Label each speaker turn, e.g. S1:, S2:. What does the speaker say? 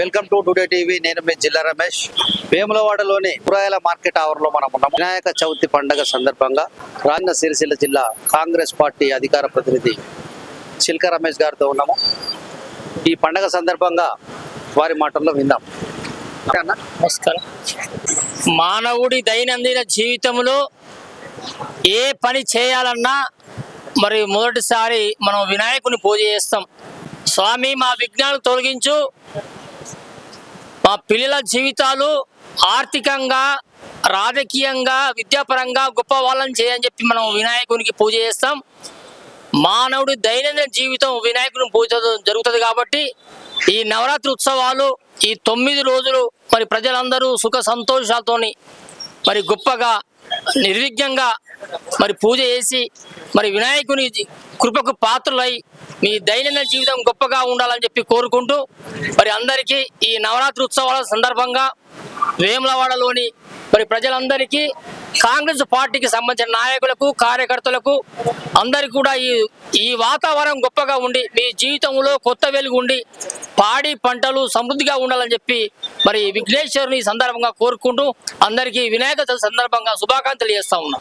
S1: Welcome to today TV. నేను మీ జిల్లా రమేష్. వేములవాడలోని కూరగాయల మార్కెట్ ఆవరణలో మనం ఉన్నాం వినాయక చవితి పండగ సందర్భంగా రాజన్న సిరిసిల్ల జిల్లా కాంగ్రెస్ పార్టీ అధికార ప్రతినిధి చిల్క రమేష్ గారితో ఉన్నాము. ఈ పండగ సందర్భంగా వారి మాటల్లో విందాం.
S2: నమస్కారం. మానవుడి దైనందిన జీవితంలో ఏ పని చేయాలన్నా మరి మొదటిసారి మనం వినాయకుని పూజ చేస్తాం. స్వామి మా విఘ్నాలు తొలగించు మా పిల్లల జీవితాలు ఆర్థికంగా రాజకీయంగా విద్యాపరంగా గొప్ప వాళ్ళని చేయని చెప్పి మనం వినాయకునికి పూజ చేస్తాం. మానవుడి దైనందిన జీవితం వినాయకుని పూజ జరుగుతుంది కాబట్టి ఈ నవరాత్రి ఉత్సవాలు ఈ తొమ్మిది రోజులు మరి ప్రజలందరూ సుఖ సంతోషాలతోని మరి గొప్పగా నిర్విఘ్నంగా మరి పూజ చేసి మరి వినాయకుని కృపకు పాత్రులై మీ దైనందిన జీవితం గొప్పగా ఉండాలని చెప్పి కోరుకుంటూ మరి అందరికీ ఈ నవరాత్రి ఉత్సవాల సందర్భంగా వేములవాడలోని మరి ప్రజలందరికీ కాంగ్రెస్ పార్టీకి సంబంధించిన నాయకులకు కార్యకర్తలకు అందరికీ కూడా ఈ ఈ వాతావరణం గొప్పగా ఉండి మీ జీవితంలో కొత్త వెలుగు ఉండి పాడి పంటలు సమృద్ధిగా ఉండాలని చెప్పి మరి విఘ్నేశ్వరుని సందర్భంగా కోరుకుంటూ అందరికీ వినాయక సందర్భంగా శుభాకాంక్షలు చేస్తా ఉన్నాం.